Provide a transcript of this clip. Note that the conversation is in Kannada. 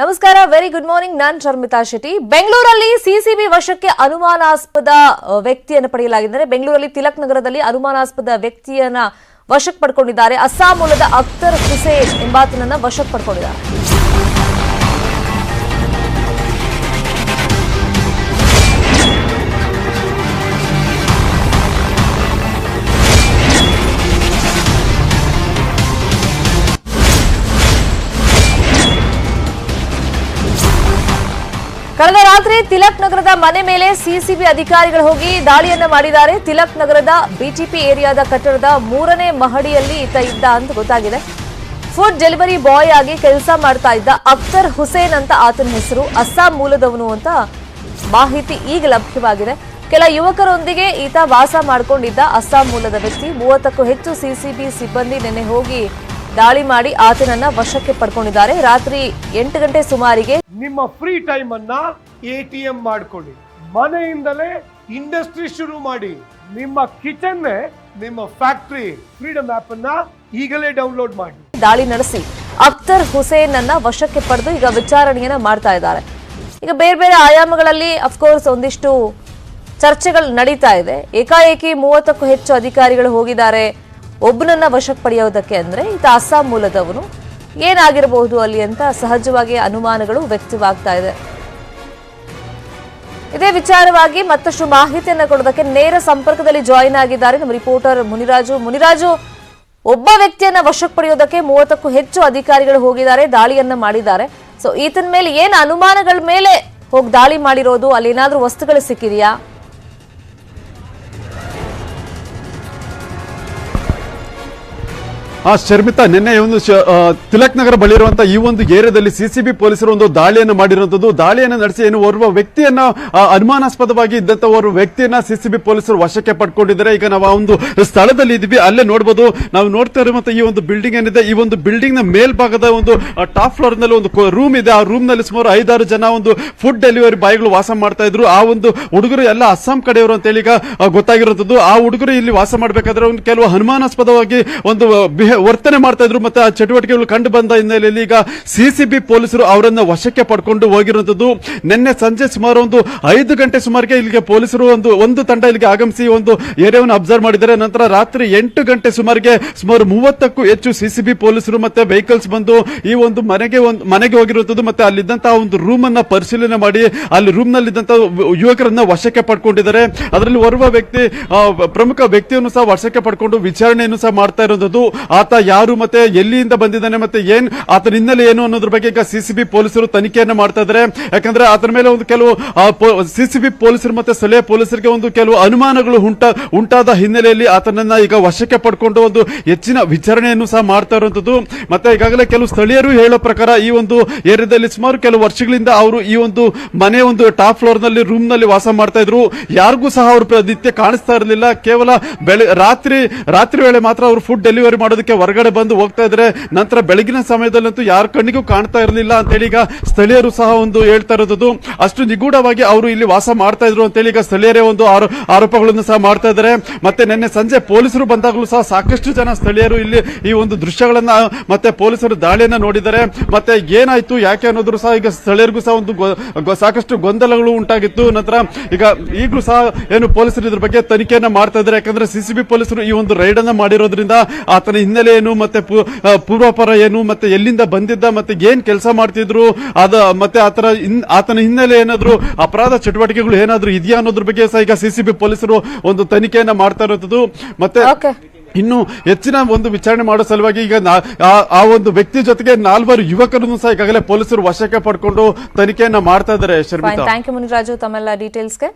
ನಮಸ್ಕಾರ ವೆರಿ ಗುಡ್ ಮಾರ್ನಿಂಗ್ ನಾನ್ ಶರ್ಮಿತಾ ಶೆಟ್ಟಿ. ಬೆಂಗಳೂರಲ್ಲಿ ಸಿಸಿಬಿ ವಶಕ್ಕೆ ಅನುಮಾನಾಸ್ಪದ ವ್ಯಕ್ತಿಯನ್ನು ಪಡೆಯಲಾಗಿದೆ ಬೆಂಗಳೂರಲ್ಲಿ ತಿಲಕ್ ನಗರದಲ್ಲಿ ಅನುಮಾನಾಸ್ಪದ ವ್ಯಕ್ತಿಯನ್ನ ವಶಕ್ಕೆ ಪಡ್ಕೊಂಡಿದ್ದಾರೆ. ಅಸ್ಸಾಂ ಮೂಲದ ಅಖ್ತರ್ ಹುಸೇನ್ ಎಂಬಾತನನ್ನ ವಶಕ್ಕೆ ಪಡ್ಕೊಂಡಿದ್ದಾರೆ. ಕಳೆದ ರಾತ್ರಿ ತಿಲಕ್ ನಗರದ ಮನೆ ಮೇಲೆ ಸಿಸಿಬಿ ಅಧಿಕಾರಿಗಳು ಹೋಗಿ ದಾಳಿಯನ್ನ ಮಾಡಿದ್ದಾರೆ. ತಿಲಕ್ ನಗರದ ಬಿಟಿಪಿ ಏರಿಯಾದ ಕಟ್ಟಡದ ಮೂರನೇ ಮಹಡಿಯಲ್ಲಿ ಈತ ಇದ್ದ ಅಂತ ಗೊತ್ತಾಗಿದೆ. ಫುಡ್ ಡೆಲಿವರಿ ಬಾಯ್ ಆಗಿ ಕೆಲಸ ಮಾಡ್ತಾ ಇದ್ದ ಅಖ್ತರ್ ಹುಸೇನ್ ಅಂತ ಆತನ ಹೆಸರು. ಅಸ್ಸಾಂ ಮೂಲದವನು ಅಂತ ಮಾಹಿತಿ ಈಗ ಲಭ್ಯವಾಗಿದೆ. ಕೆಲ ಯುವಕರೊಂದಿಗೆ ಈತ ವಾಸ ಮಾಡಿಕೊಂಡಿದ್ದ ಅಸ್ಸಾಂ ಮೂಲದ ವ್ಯಕ್ತಿ. ಮೂವತ್ತಕ್ಕೂ ಹೆಚ್ಚು ಸಿಸಿಬಿ ಸಿಬ್ಬಂದಿ ನಿನ್ನೆ ಹೋಗಿ ದಾಳಿ ಮಾಡಿ ಆತನನ್ನ ವಶಕ್ಕೆ ಪಡ್ಕೊಂಡಿದ್ದಾರೆ. ರಾತ್ರಿ ಎಂಟು ಗಂಟೆ ಸುಮಾರಿಗೆ ನಿಮ್ಮ ಫ್ರೀ ಟೈಮ್ ಅನ್ನ ಎ ಟಿ ಎಂ ಮಾಡಿಕೊಳ್ಳಿ. ಮನೆಯಿಂದಲೇ ಇಂಡಸ್ಟ್ರಿ ಶುರು ಮಾಡಿ. ನಿಮ್ಮ ಕಿಚನ್ ನಿಮ್ಮ ಫ್ಯಾಕ್ಟರಿ ಫ್ರೀಡಮ್ ಆಪ್ ಅನ್ನ ಈಗಲೇ ಡೌನ್ಲೋಡ್ ಮಾಡಿ. ದಾಳಿ ನಡೆಸಿ ಅಖ್ತರ್ ಹುಸೇನ್ ಅನ್ನ ವಶಕ್ಕೆ ಪಡೆದು ಈಗ ವಿಚಾರಣೆಯನ್ನ ಮಾಡ್ತಾ ಇದ್ದಾರೆ. ಈಗ ಬೇರೆ ಬೇರೆ ಆಯಾಮಗಳಲ್ಲಿ ಅಫ್ಕೋರ್ಸ್ ಒಂದಿಷ್ಟು ಚರ್ಚೆಗಳು ನಡೀತಾ ಇದೆ. ಏಕಾಏಕಿ ಮೂವತ್ತಕ್ಕೂ ಹೆಚ್ಚು ಅಧಿಕಾರಿಗಳು ಹೋಗಿದ್ದಾರೆ. ಒಬ್ಬನನ್ನ ವಶಕ್ಕೆ ಪಡೆಯೋದಕ್ಕೆ ಅಂದ್ರೆ ಈತ ಅಸ್ಸಾಂ ಮೂಲದವನು. ಏನಾಗಿರಬಹುದು ಅಲ್ಲಿ ಅಂತ ಸಹಜವಾಗಿ ಅನುಮಾನಗಳು ವ್ಯಕ್ತವಾಗ್ತಾ ಇದೆ. ಇದೇ ವಿಚಾರವಾಗಿ ಮತ್ತಷ್ಟು ಮಾಹಿತಿಯನ್ನು ಕೊಡೋದಕ್ಕೆ ನೇರ ಸಂಪರ್ಕದಲ್ಲಿ ಜಾಯಿನ್ ಆಗಿದ್ದಾರೆ ನಮ್ಮ ರಿಪೋರ್ಟರ್ ಮುನಿರಾಜು. ಮುನಿರಾಜು, ಒಬ್ಬ ವ್ಯಕ್ತಿಯನ್ನ ವಶಕ್ಕೆ ಪಡೆಯೋದಕ್ಕೆ ಮೂವತ್ತಕ್ಕೂ ಹೆಚ್ಚು ಅಧಿಕಾರಿಗಳು ಹೋಗಿದ್ದಾರೆ, ದಾಳಿಯನ್ನ ಮಾಡಿದ್ದಾರೆ. ಸೊ ಈತನ ಮೇಲೆ ಏನು ಅನುಮಾನಗಳ ಮೇಲೆ ಹೋಗಿ ದಾಳಿ ಮಾಡಿರೋದು? ಅಲ್ಲಿ ಏನಾದ್ರೂ ವಸ್ತುಗಳು ಸಿಕ್ಕಿದೆಯಾ? ಆ ಶರ್ಮಿತಾ ನಿನ್ನೆ ಒಂದು ತಿಲಕ್ ನಗರ ಬಳಿ ಇರುವಂತಹ ಈ ಒಂದು ಏರಿಯಾದಲ್ಲಿ ಸಿಸಿಬಿ ಪೊಲೀಸರು ಒಂದು ದಾಳಿಯನ್ನು ಮಾಡಿರುವಂತದ್ದು. ದಾಳಿಯನ್ನು ನಡೆಸಿ ಏನು ಓರ್ವ ವ್ಯಕ್ತಿಯನ್ನ ಅನುಮಾನಾಸ್ಪದವಾಗಿ ಇದ್ದಂತ ಓರ್ವ ವ್ಯಕ್ತಿಯನ್ನ ಸಿಸಿಬಿ ಪೊಲೀಸರು ವಶಕ್ಕೆ ಪಡ್ಕೊಂಡಿದ್ದಾರೆ. ಈಗ ನಾವು ಆ ಒಂದು ಸ್ಥಳದಲ್ಲಿ ಇದ್ವಿ. ಅಲ್ಲೇ ನೋಡಬಹುದು ನಾವು ನೋಡ್ತಾ ಇರುವಂತಹ ಈ ಒಂದು ಬಿಲ್ಡಿಂಗ್ ಏನಿದೆ, ಈ ಒಂದು ಬಿಲ್ಡಿಂಗ್ನ ಮೇಲ್ಭಾಗದ ಒಂದು ಟಾಪ್ ಫ್ಲೋರ್ನಲ್ಲಿ ಒಂದು ರೂಮ್ ಇದೆ. ಆ ರೂಮ್ನಲ್ಲಿ ಸುಮಾರು ಐದಾರು ಜನ ಒಂದು ಫುಡ್ ಡೆಲಿವರಿ ಬಾಯ್ಗಳು ವಾಸ ಮಾಡ್ತಾ ಇದ್ರು. ಆ ಒಂದು ಹುಡುಗರು ಎಲ್ಲ ಅಸ್ಸಾಂ ಕಡೆಯವರು ಅಂತ ಹೇಳಿ ಈಗ ಗೊತ್ತಾಗಿರುವಂತದ್ದು. ಆ ಹುಡುಗರು ಇಲ್ಲಿ ವಾಸ ಮಾಡಬೇಕಾದ್ರೆ ಒಂದು ಕೆಲವು ಅನುಮಾನಾಸ್ಪದವಾಗಿ ಒಂದು ವರ್ತನೆ ಮಾಡ್ತಾ ಇದ್ರು ಮತ್ತೆ ಆ ಚಟುವಟಿಕೆಗಳು ಕಂಡು ಬಂದ ಹಿನ್ನೆಲೆಯಲ್ಲಿ ಈಗ ಸಿಸಿಬಿ ಪೊಲೀಸರು ಅವರನ್ನ ವಶಕ್ಕೆ ಪಡ್ಕೊಂಡು ಹೋಗಿರುವಂತದ್ದು ನಿನ್ನೆ ಸಂಜೆ ಸುಮಾರು ಒಂದು ಐದು ಗಂಟೆ ಸುಮಾರಿಗೆ ಇಲ್ಲಿಗೆ ಪೊಲೀಸರು ಒಂದು ಒಂದು ತಂಡ ಇಲ್ಲಿಗೆ ಆಗಮಿಸಿ ಒಂದು ಏರಿಯಾವನ್ನು ಅಬ್ಸರ್ವ್ ಮಾಡಿದ್ದಾರೆ. ನಂತರ ರಾತ್ರಿ ಎಂಟು ಗಂಟೆ ಸುಮಾರಿಗೆ ಸುಮಾರು ಮೂವತ್ತಕ್ಕೂ ಹೆಚ್ಚು ಸಿಸಿಬಿ ಪೊಲೀಸರು ಮತ್ತೆ ವೆಹಿಕಲ್ಸ್ ಬಂದು ಈ ಒಂದು ಮನೆಗೆ ಒಂದು ಮನೆಗೆ ಹೋಗಿರುವಂತದ್ದು ಮತ್ತೆ ಅಲ್ಲಿದ್ದಂತಹ ಒಂದು ರೂಮ್ ಅನ್ನ ಪರಿಶೀಲನೆ ಮಾಡಿ ಅಲ್ಲಿ ರೂಮ್ನಲ್ಲಿ ಯುವಕರನ್ನ ವಶಕ್ಕೆ ಪಡ್ಕೊಂಡಿದ್ದಾರೆ. ಅದರಲ್ಲಿ ಓರ್ವ ವ್ಯಕ್ತಿ ಆ, ಪ್ರಮುಖ ವ್ಯಕ್ತಿಯನ್ನು ಸಹ ವಶಕ್ಕೆ ಪಡ್ಕೊಂಡು ವಿಚಾರಣೆಯನ್ನು ಸಹ ಮಾಡ್ತಾ ಇರುವಂತದ್ದು ಆತ ಯಾರು ಮತ್ತೆ ಎಲ್ಲಿಯಿಂದ ಬಂದಿದ್ದಾನೆ ಮತ್ತೆ ಏನ್, ಆತನ ಹಿನ್ನೆಲೆ ಏನು ಅನ್ನೋದ್ರ ಬಗ್ಗೆ ಈಗ ಸಿಸಿಬಿ ಪೊಲೀಸರು ತನಿಖೆಯನ್ನು ಮಾಡ್ತಾ ಇದ್ದಾರೆ ಯಾಕಂದ್ರೆ ಆತನ ಮೇಲೆ ಒಂದು ಕೆಲವು ಸಿಸಿಬಿ ಪೊಲೀಸರು ಮತ್ತೆ ಸ್ಥಳೀಯ ಪೊಲೀಸರಿಗೆ ಒಂದು ಕೆಲವು ಅನುಮಾನಗಳು ಉಂಟ ಉಂಟಾದ ಹಿನ್ನೆಲೆಯಲ್ಲಿ ಆತನನ್ನ ಈಗ ವಶಕ್ಕೆ ಪಡ್ಕೊಂಡು ಒಂದು ಹೆಚ್ಚಿನ ವಿಚಾರಣೆಯನ್ನು ಸಹ ಮಾಡ್ತಾ ಇರುವಂತದ್ದು ಮತ್ತೆ ಈಗಾಗಲೇ ಕೆಲವು ಸ್ಥಳೀಯರು ಹೇಳೋ ಪ್ರಕಾರ ಈ ಒಂದು ಏರಿಯಾದಲ್ಲಿ ಸುಮಾರು ಕೆಲವು ವರ್ಷಗಳಿಂದ ಅವರು ಈ ಒಂದು ಮನೆ ಒಂದು ಟಾಪ್ ಫ್ಲೋರ್ನಲ್ಲಿ ರೂಮ್ನಲ್ಲಿ ವಾಸ ಮಾಡ್ತಾ ಇದ್ರು. ಯಾರಿಗೂ ಸಹ ಅವರು ನಿತ್ಯ ಕಾಣಿಸ್ತಾ ಇರಲಿಲ್ಲ. ಕೇವಲ ರಾತ್ರಿ ರಾತ್ರಿ ವೇಳೆ ಮಾತ್ರ ಅವರು ಫುಡ್ ಡೆಲಿವರಿ ಮಾಡೋದಕ್ಕೆ ಹೊರಗಡೆ ಬಂದು ಹೋಗ್ತಾ ಇದ್ರೆ ನಂತರ ಬೆಳಗಿನ ಸಮಯದಲ್ಲಂತೂ ಯಾರ ಕಣ್ಣಿಗೂ ಕಾಣ್ತಾ ಇರಲಿಲ್ಲ ಅಂತೇಳಿ ಈಗ ಸ್ಥಳೀಯರು ಸಹ ಒಂದು ಹೇಳ್ತಾ ಇರೋದು ಅಷ್ಟು ನಿಗೂಢವಾಗಿ ಅವರು ಇಲ್ಲಿ ವಾಸ ಮಾಡ್ತಾ ಇದ್ರು ಅಂತೇಳಿ ಈಗ ಸ್ಥಳೀಯರೇ ಒಂದು ಆರೋ- ಆರೋಪಗಳನ್ನು ಸಹ ಮಾಡ್ತಾ ಇದ್ದಾರೆ. ಮತ್ತೆ ನಿನ್ನೆ ಸಂಜೆ ಪೊಲೀಸರು ಬಂದಾಗಲೂ ಸಹ ಸಾಕಷ್ಟು ಜನ ಸ್ಥಳೀಯರು ಇಲ್ಲಿ ಈ ಒಂದು ದೃಶ್ಯಗಳನ್ನ, ಮತ್ತೆ ಪೊಲೀಸರು ದಾಳಿಯನ್ನ ನೋಡಿದ್ದಾರೆ. ಮತ್ತೆ ಏನಾಯ್ತು, ಯಾಕೆ ಅನ್ನೋದ್ರು ಸಹ ಈಗ ಸ್ಥಳೀಯರಿಗೂ ಸಹ ಒಂದು ಸಾಕಷ್ಟು ಗೊಂದಲಗಳು ಉಂಟಾಗಿತ್ತು. ನಂತರ ಈಗ ಈಗಲೂ ಸಹ ಏನು ಪೊಲೀಸರು ಇದ್ರ ಬಗ್ಗೆ ತನಿಖೆಯನ್ನ ಮಾಡ್ತಾ ಇದ್ದಾರೆ. ಯಾಕಂದ್ರೆ ಸಿಸಿಬಿ ಪೊಲೀಸರು ಈ ಒಂದು ರೈಡ್ ಅನ್ನ ಮಾಡಿರೋದ್ರಿಂದ ಆತನ ಹಿನ್ನೆಲೆ ಏನು ಮತ್ತೆ ಪೂರ್ವಾಪರ ಏನು ಮತ್ತೆ ಎಲ್ಲಿಂದ ಬಂದಿದ್ದ ಮತ್ತೆ ಏನ್ ಕೆಲಸ ಮಾಡ್ತಿದ್ರು? ಅದ ಮತ್ತೆ ಆತರ ಆತನ ಹಿನ್ನೆಲೆ ಏನಾದ್ರು ಅಪರಾಧ ಚಟುವಟಿಕೆಗಳು ಏನಾದ್ರು ಇದೆಯಾ ಅನ್ನೋದ್ರ ಬಗ್ಗೆ ಸಹ ಈಗ ಸಿಸಿಬಿ ಪೊಲೀಸರು ಒಂದು ತನಿಖೆಯನ್ನ ಮಾಡ್ತಾ ಇರೋದು. ಮತ್ತೆ ಇನ್ನು ಹೆಚ್ಚಿನ ಒಂದು ವಿಚಾರಣೆ ಮಾಡೋ ಸಲುವಾಗಿ ಈಗ ಆ- ಒಂದು ವ್ಯಕ್ತಿ ಜೊತೆಗೆ ನಾಲ್ವರು ಯುವಕರನ್ನು ಸಹ ಈಗಾಗಲೇ ಪೊಲೀಸರು ವಶಕ್ಕೆ ಪಡ್ಕೊಂಡು ತನಿಖೆಯನ್ನ ಮಾಡ್ತಾ ಇದ್ದಾರೆ ಶರ್ಮಿತಾ. Thank you Muniraju. ತಮ್ಮೆಲ್ಲ ಡೀಟೇಲ್ಸ್ಗೆ